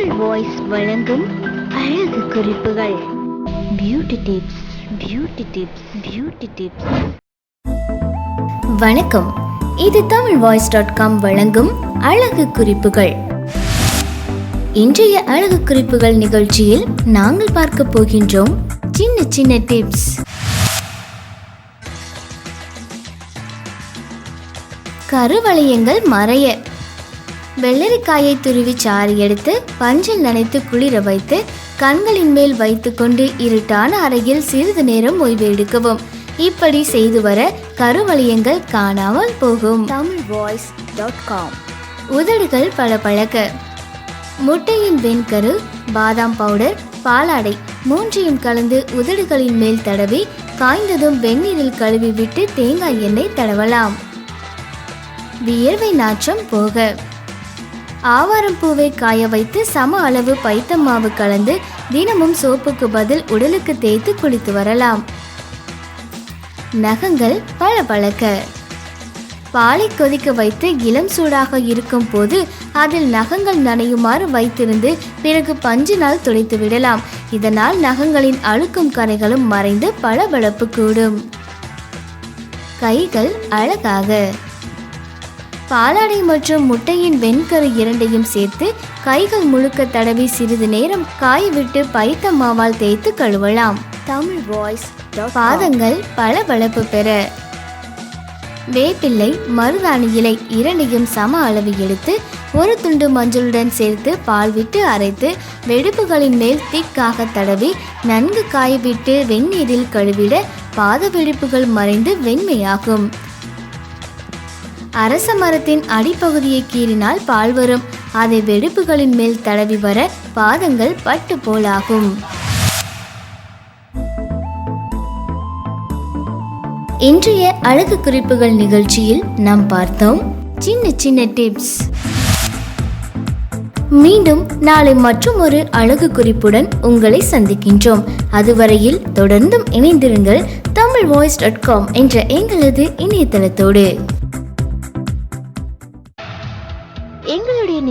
Tamil voice வழங்கும் அழகு குறிப்புகள். Beauty tips beauty tips beauty tips வணக்கம். இது தமிழ் வாய்ஸ் டாட் காம் வழங்கும் அழகு குறிப்புகள். இன்றைய அழகு குறிப்புகள் நிகழ்ச்சியில் நாங்கள் பார்க்க போகின்றோம் சின்ன சின்ன டிப்ஸ் கருவளையங்கள் மறைய. வெள்ளரிக்காயை துருவி சாறு எடுத்து பஞ்சில் நனைத்து குளிர வைத்து கண்களின் மேல் வைத்துக்கொண்டு இருட்டான அறையில் சிறிது நேரம் ஓய்வு எடுக்கவும். இப்படி செய்து வர கருவளையங்கள் காணாமல் போகும். Tamil voice dot com. உதடுகள் பளபளக்க முட்டையின் வெண்கரு பாதாம் பவுடர் பாலாடை மூன்றையும் கலந்து உதடுகளின் மேல் தடவி காய்ந்ததும் வெந்நீரில் கழுவி விட்டு தேங்காய் எண்ணெய் தடவலாம். வியர்வை நாற்றம் போக. ஆவாரம் பூவை காய வைத்து சம அளவு பைத்தம் மாவு கலந்து தினமும் சோப்புக்கு பதில் உடலுக்கு தேய்த்து குளித்து வரலாம். நகங்கள் பளபளக்க பாலை கொதிக்க வைத்து இளம் சூடாக இருக்கும் போது அதில் நகங்கள் நனையுமாறு வைத்திருந்து பிறகு பஞ்சினால் துடைத்து விடலாம். இதனால் நகங்களின் அழுக்கும் கரைகளும் மறைந்து பளபளப்பு கூடும். கைகள் அழகாக. பாலாடை மற்றும் முட்டையின் வெண்கரு இரண்டையும் சேர்த்து கைகள் முழுக்க தடவி சிறிது நேரம் காய விட்டு பைத்த மாவால் தேய்த்து கழுவலாம். தமிழ் வாய்ஸ் பாதங்கள் பளபளப்பு பெற. வேப்பிள்ளை மருதாணி இலை இரண்டையும் சம அளவு எடுத்து ஒரு துண்டு மஞ்சளுடன் சேர்த்து பால் விட்டு அரைத்து வெடிப்புகளின் மேல் திக்காக தடவி நன்கு காய விட்டு வெந்நீரில் கழுவிட பாத வெடிப்புகள் மறைந்து வெண்மையாகும். அரச மரத்தின் அடிப்பகுதியை கீறினால் பால் வரும். அதை வெடிப்புகளின் மேல் தடவி வர பாதங்கள் பட்டு போலாகும். இன்றைய அழகு குறிப்புகள் நிகழ்ச்சியில் நாம் பார்த்தோம் சின்ன சின்ன டிப்ஸ் மீண்டும் நாளை மற்றும் ஒரு அழகு குறிப்புடன் உங்களை சந்திக்கின்றோம். அதுவரையில் தொடர்ந்தும் இணைந்திருங்கள் தமிழ் வாய்ஸ் டாட் காம் என்ற எங்களது இணையதளத்தோடு.